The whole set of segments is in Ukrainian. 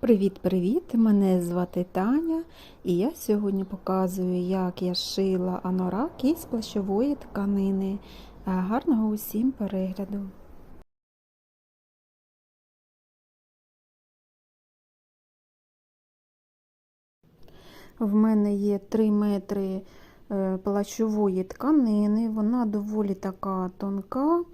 Привіт-привіт! Мене звати Таня, і я сьогодні показую, як я шила анорак із плащової тканини. Гарного усім перегляду! В мене є 3 метри е, плащової тканини, вона доволі така тонка.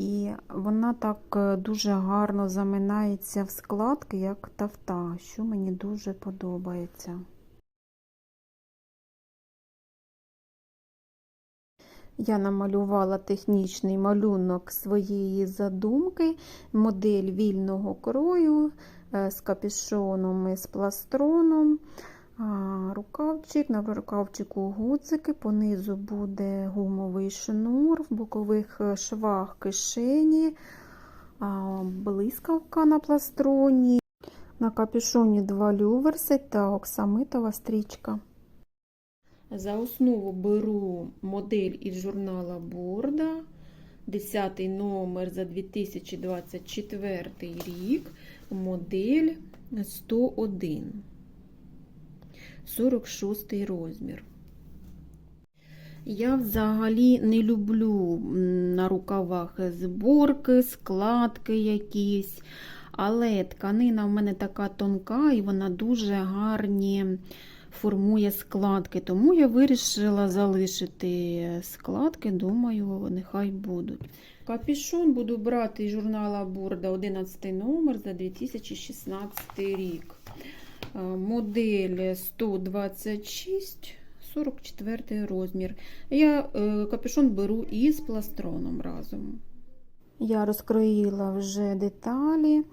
І вона так е, дуже гарно заминається в складки, як тафта, що мені дуже подобається. Я намалювала технічний малюнок своєї задумки, модель вільного крою е, з капюшоном і з пластроном. Рукавчик, на рукавчику гудзики, понизу буде гумовий шнур, в бокових швах кишені, блискавка на пластроні, на капюшоні два люверси та оксамитова стрічка. За основу беру модель із журнала Борда, 10 номер за 2024 рік, модель 101. 46 розмір. Я взагалі не люблю на рукавах зборки, складки якісь, але тканина в мене така тонка і вона дуже гарні формує складки, тому я вирішила залишити складки, думаю, нехай будуть. Капішон буду брати із журнала Борда 11 номер за 2016 рік. Модель 126, 44 розмір. Я капюшон беру із пластроном разом. Я розкроїла вже деталі,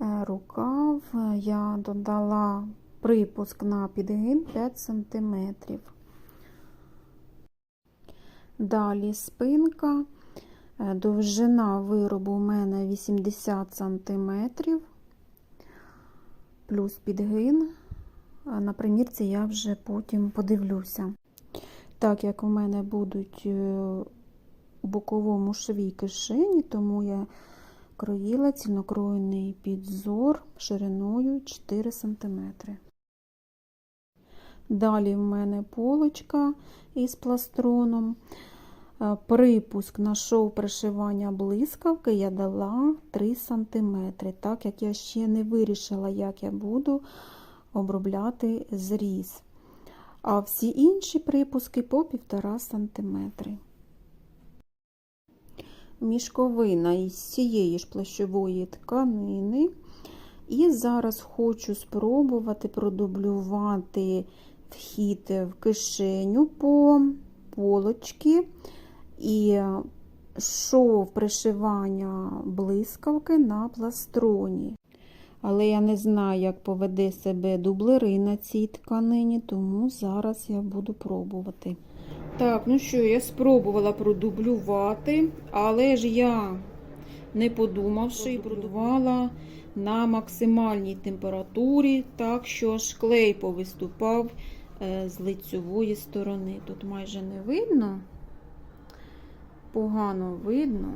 рукав, я додала припуск на підгин 5 см. Далі спинка, довжина виробу у мене 80 см плюс підгин. На примірці я вже потім подивлюся. Так як у мене будуть е, у боковому шві кишені, тому я кроїла цільнокроєний підзор шириною 4 см. Далі в мене полочка із пластроном. Е, припуск на шов пришивання блискавки я дала 3 см, так як я ще не вирішила, як я буду обробляти зріз. А всі інші припуски по 1,5 см. Мішковина із цієї ж плащової тканини. І зараз хочу спробувати продублювати вхід в кишеню по полочки і шов пришивання блискавки на пластроні. Але я не знаю, як поведе себе дублери на цій тканині, тому зараз я буду пробувати. Так, ну що, я спробувала продублювати, але ж я, не подумавши, продувала на максимальній температурі, так що ж клей повиступав е, з лицьової сторони. Тут майже не видно погано видно.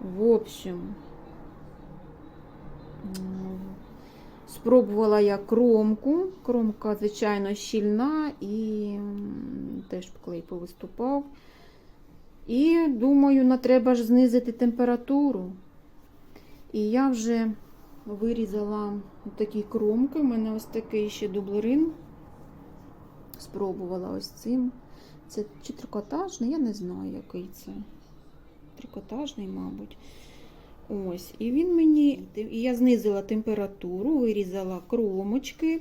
В общем, спробувала я кромку. Кромка, звичайно, щільна і теж клей повиступав. І думаю, на треба ж знизити температуру. І я вже вирізала такі кромки. У мене ось такий ще дублерин. Спробувала ось цим. Це чи трикотажний, я не знаю, який це. Трикотажний, мабуть. Ось, І він мені, і я знизила температуру, вирізала кромочки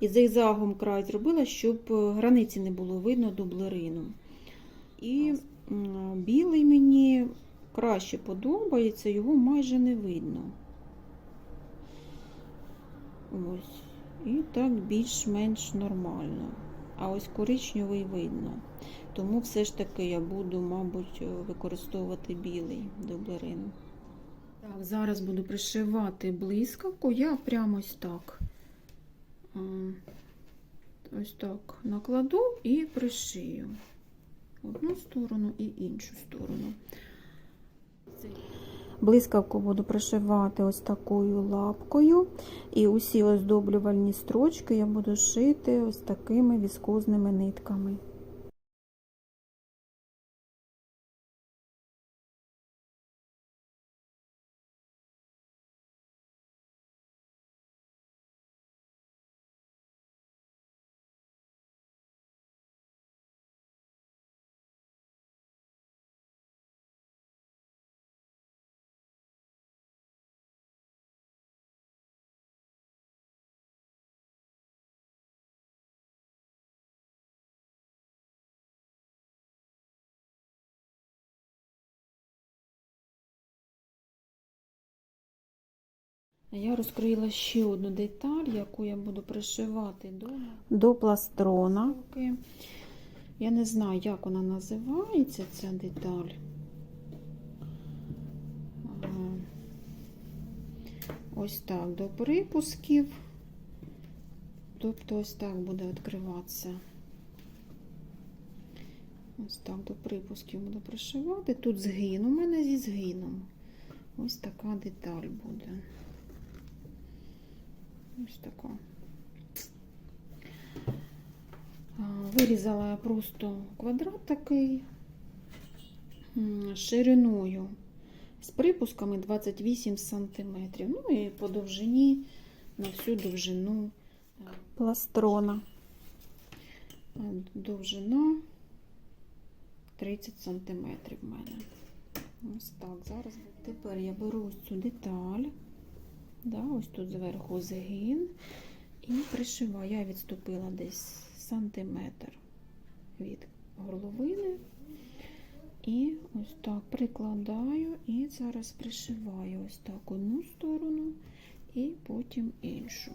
і зигзагом край зробила, щоб границі не було видно дублерину. І білий мені краще подобається, його майже не видно. Ось. І так більш-менш нормально а ось коричневий видно. Тому все ж таки я буду, мабуть, використовувати білий дублерин. Так, Зараз буду пришивати блискавку, я прямо ось так ось так накладу і пришию одну сторону і іншу сторону. Блискавку буду пришивати ось такою лапкою. І усі оздоблювальні строчки я буду шити ось такими віскозними нитками. Я розкроїла ще одну деталь, яку я буду пришивати до, до пластрона. Я не знаю, як вона називається, ця деталь. Ось так, до припусків. Тобто ось так буде відкриватися. Ось так до припусків буду пришивати. Тут згин у мене зі згином. Ось така деталь буде. Ось така. Вирізала я просто квадрат такий шириною з припусками 28 см. Ну і по довжині на всю довжину пластрона. Довжина 30 см в мене. Ось так. Зараз тепер я беру цю деталь. Да, Ось тут зверху згин і пришиваю. Я відступила десь сантиметр від горловини. І ось так прикладаю і зараз пришиваю ось так одну сторону і потім іншу.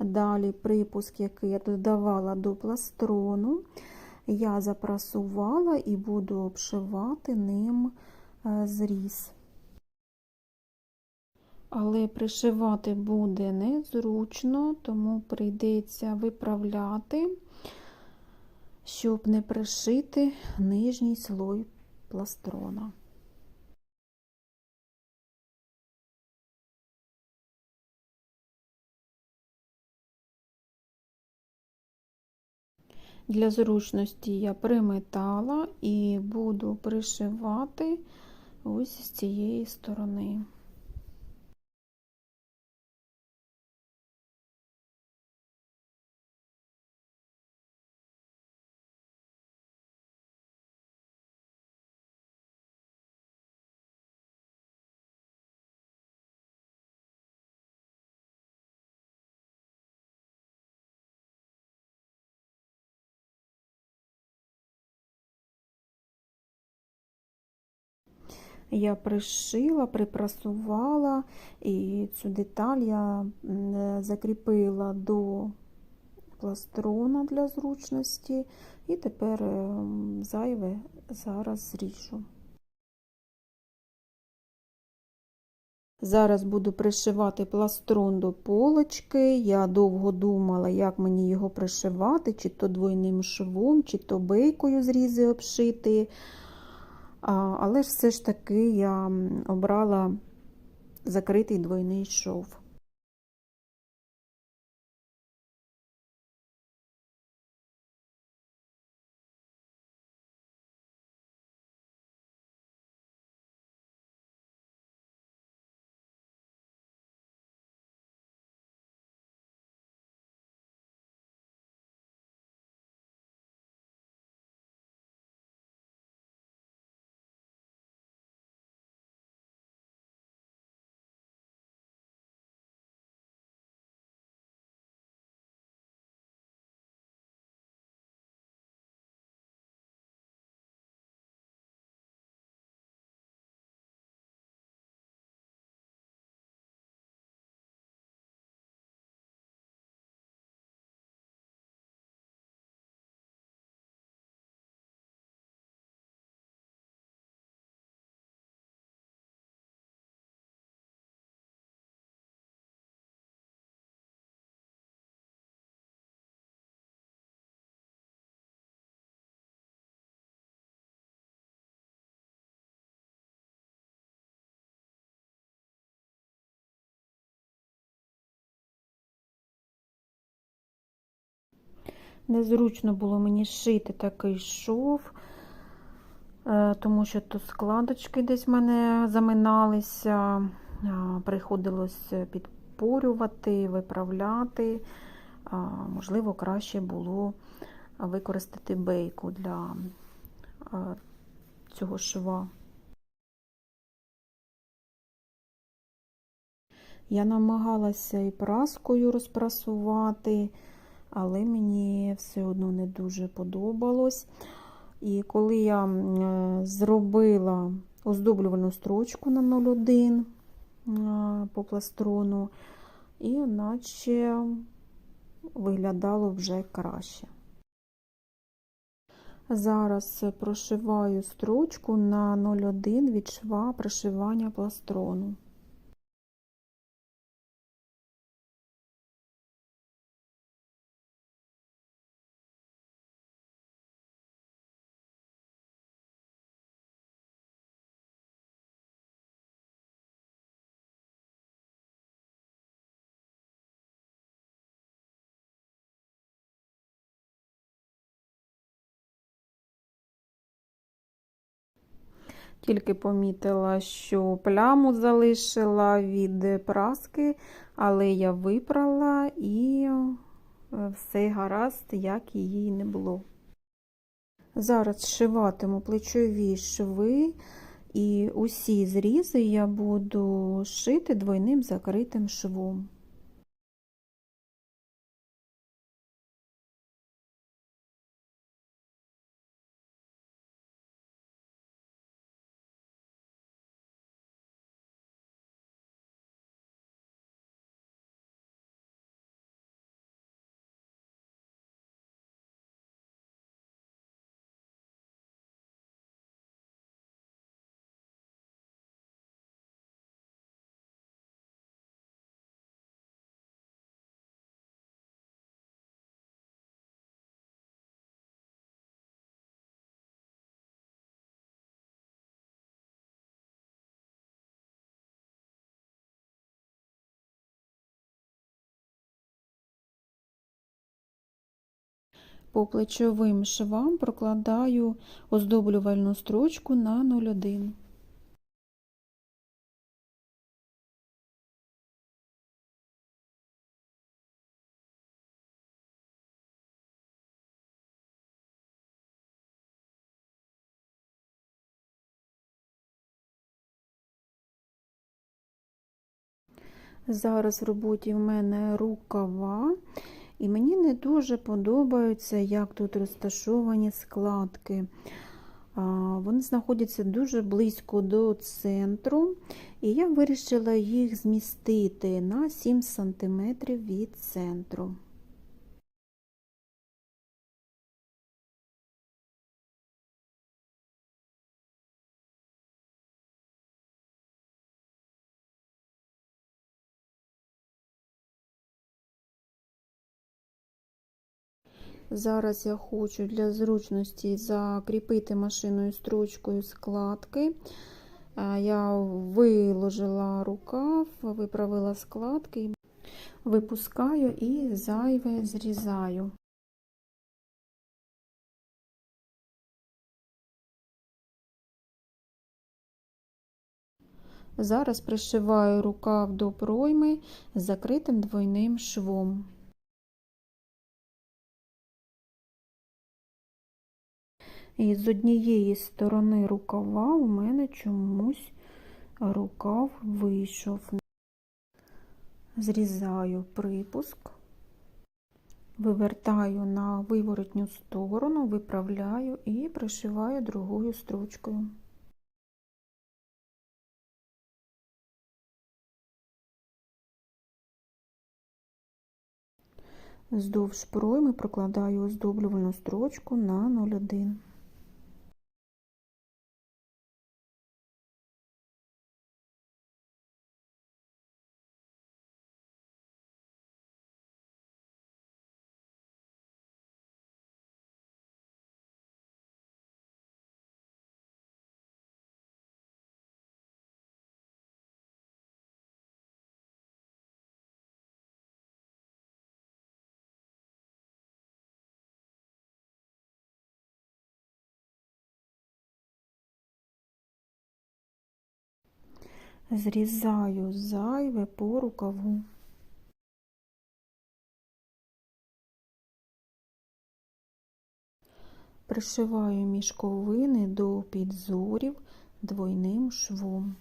Далі припуск, який я додавала до пластрону, я запрасувала і буду обшивати ним е, зріз. Але пришивати буде незручно, тому прийдеться виправляти, щоб не пришити нижній слой пластрона. Для зручності я приметала і буду пришивати ось з цієї сторони. Я пришила, припрасувала і цю деталь я закріпила до пластрона для зручності, і тепер ем, зайве зараз зріжу. Зараз буду пришивати пластрон до полочки. Я довго думала, як мені його пришивати, чи то двойним швом, чи то бейкою зрізи обшити. Але ж все ж таки я обрала закритий двойний шов. Незручно було мені шити такий шов, е, тому що тут складочки десь в мене заминалися, приходилось підпорювати, виправляти. Можливо, краще було використати бейку для цього шва. Я намагалася і праскою розпрасувати, але мені все одно не дуже подобалось. І коли я зробила оздоблювальну строчку на 0,1 по пластрону, і наче виглядало вже краще. Зараз прошиваю строчку на 0,1 від шва пришивання пластрону. Тільки помітила, що пляму залишила від праски, але я випрала і е, все гаразд, як її не було. Зараз зшиватиму плечові шви, і усі зрізи я буду шити двойним закритим швом. По плечовим швам прокладаю оздоблювальну строчку на 0,1. Зараз в роботі в мене рукава, і мені не дуже подобається, як тут розташовані складки. Вони знаходяться дуже близько до центру, і я вирішила їх змістити на 7 см від центру. Зараз я хочу для зручності закріпити машиною строчкою складки. Я виложила рукав, виправила складки, випускаю і зайве зрізаю. Зараз пришиваю рукав до пройми закритим двойним швом. І з однієї сторони рукава у мене чомусь рукав вийшов. Зрізаю припуск, вивертаю на виворотню сторону, виправляю і пришиваю другою строчкою. Здовж пройми прокладаю оздоблювальну строчку на 0,1. Зрізаю зайве по рукаву. Пришиваю мішковини до підзорів двойним швом.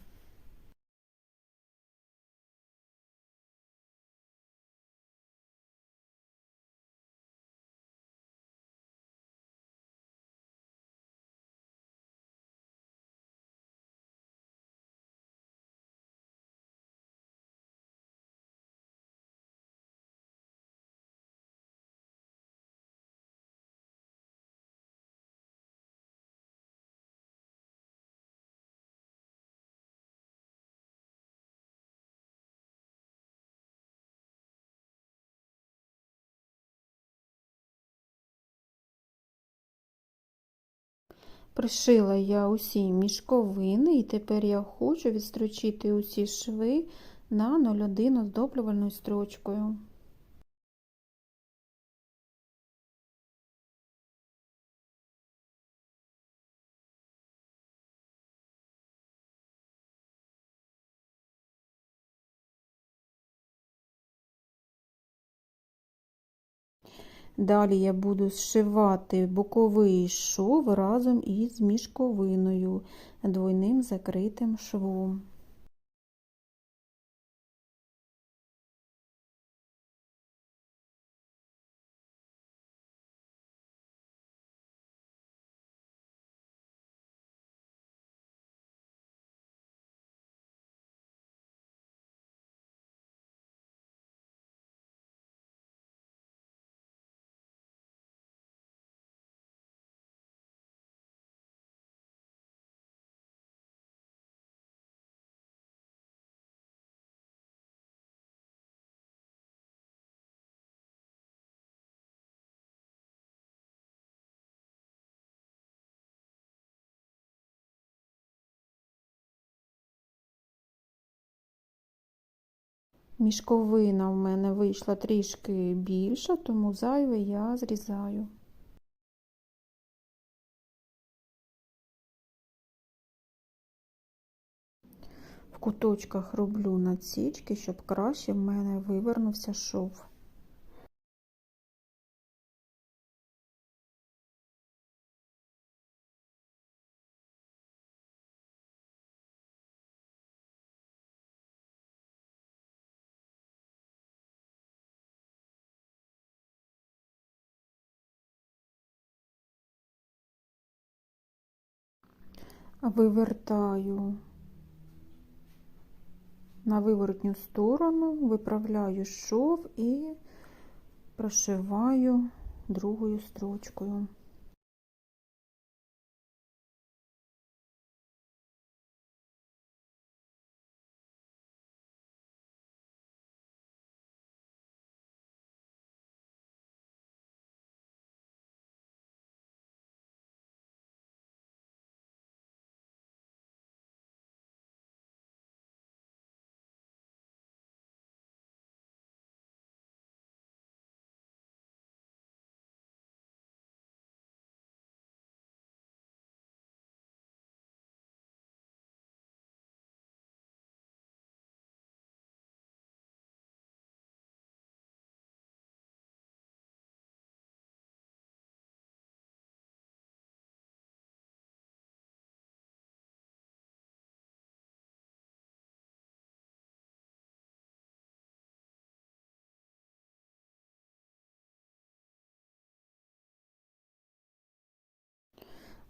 Пришила я усі мішковини, і тепер я хочу відстрочити усі шви на 0,1 оздоблювальною строчкою. Далі я буду зшивати боковий шов разом із мішковиною двойним закритим швом. Мішковина в мене вийшла трішки більша, тому зайве я зрізаю. В куточках роблю надсічки, щоб краще в мене вивернувся шов. Вивертаю на виворотню сторону, виправляю шов і прошиваю другою строчкою.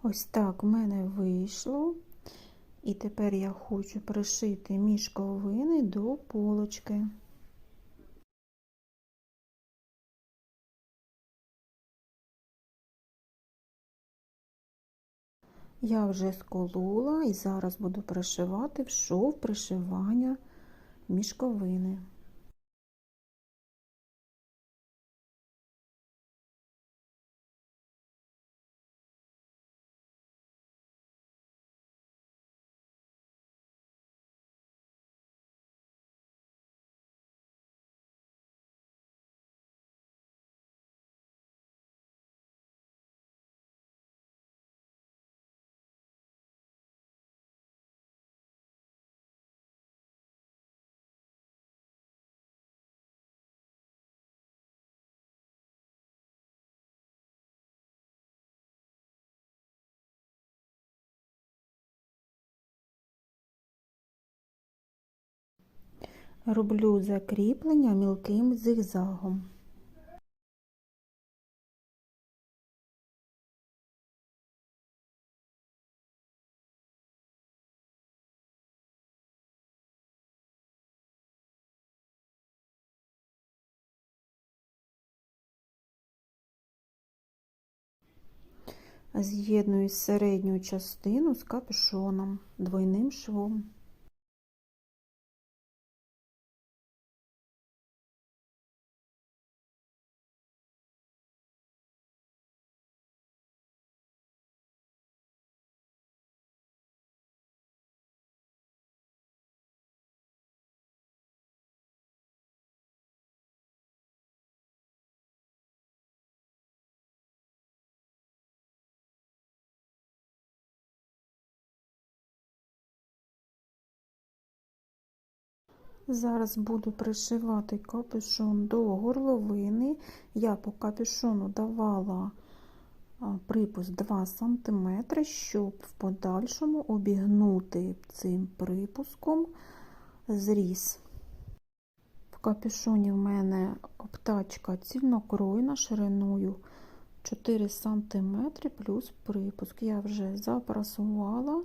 Ось так в мене вийшло. І тепер я хочу пришити мішковини до полочки. Я вже сколола і зараз буду пришивати в шов пришивання мішковини. Роблю закріплення мілким зигзагом. З'єдную середню частину з капюшоном двойним швом. Зараз буду пришивати капюшон до горловини. Я по капюшону давала припуск 2 см, щоб в подальшому обігнути цим припуском зріз. В капюшоні в мене обтачка цільнокройна шириною 4 см плюс припуск. Я вже запрасувала.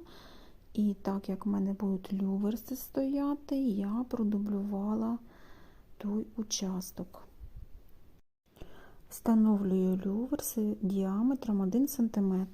І так як в мене будуть люверси стояти, я продублювала той участок. Встановлюю люверси діаметром 1 см.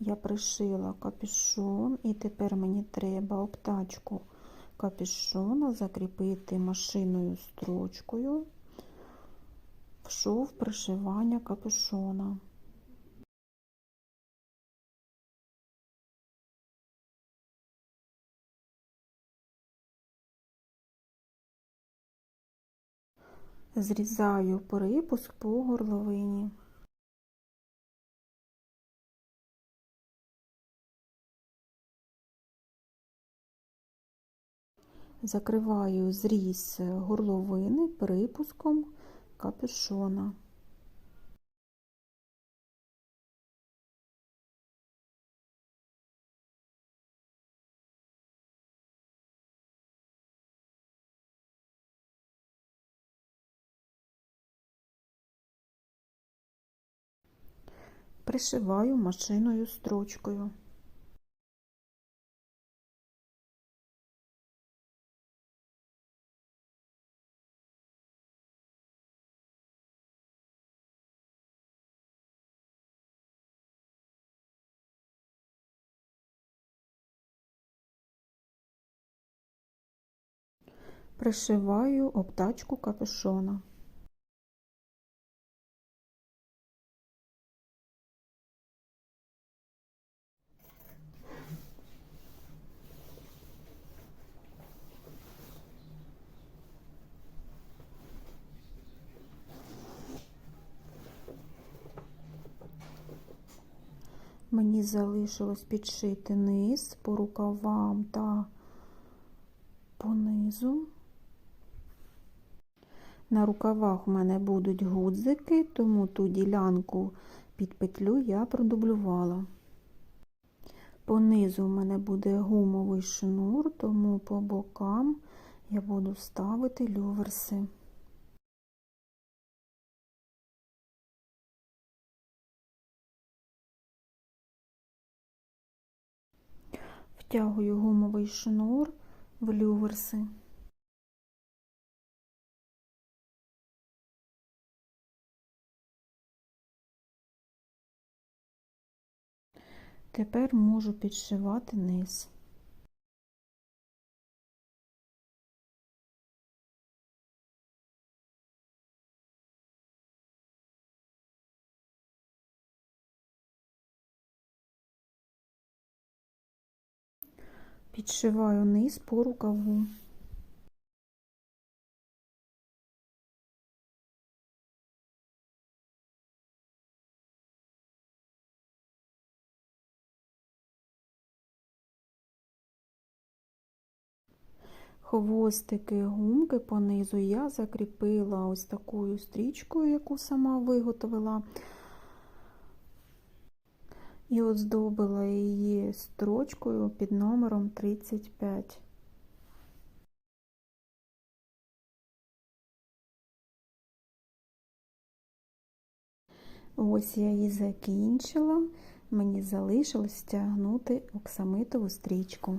Я пришила капюшон, і тепер мені треба обтачку капюшона закріпити машиною строчкою в шов пришивання капюшона. Зрізаю припуск по горловині. Закриваю зріз горловини припуском капюшона. Пришиваю машиною строчкою. Пришиваю обтачку капюшона. Мені залишилось підшити низ по рукавам та по низу. На рукавах у мене будуть гудзики, тому ту ділянку під петлю я продублювала. По низу у мене буде гумовий шнур, тому по бокам я буду ставити люверси. Втягую гумовий шнур в люверси. Тепер можу підшивати низ. Підшиваю низ по рукаву. Хвостики гумки по низу я закріпила ось такою стрічкою, яку сама виготовила. І оздобила її строчкою під номером 35. Ось я її закінчила. Мені залишилось стягнути оксамитову стрічку.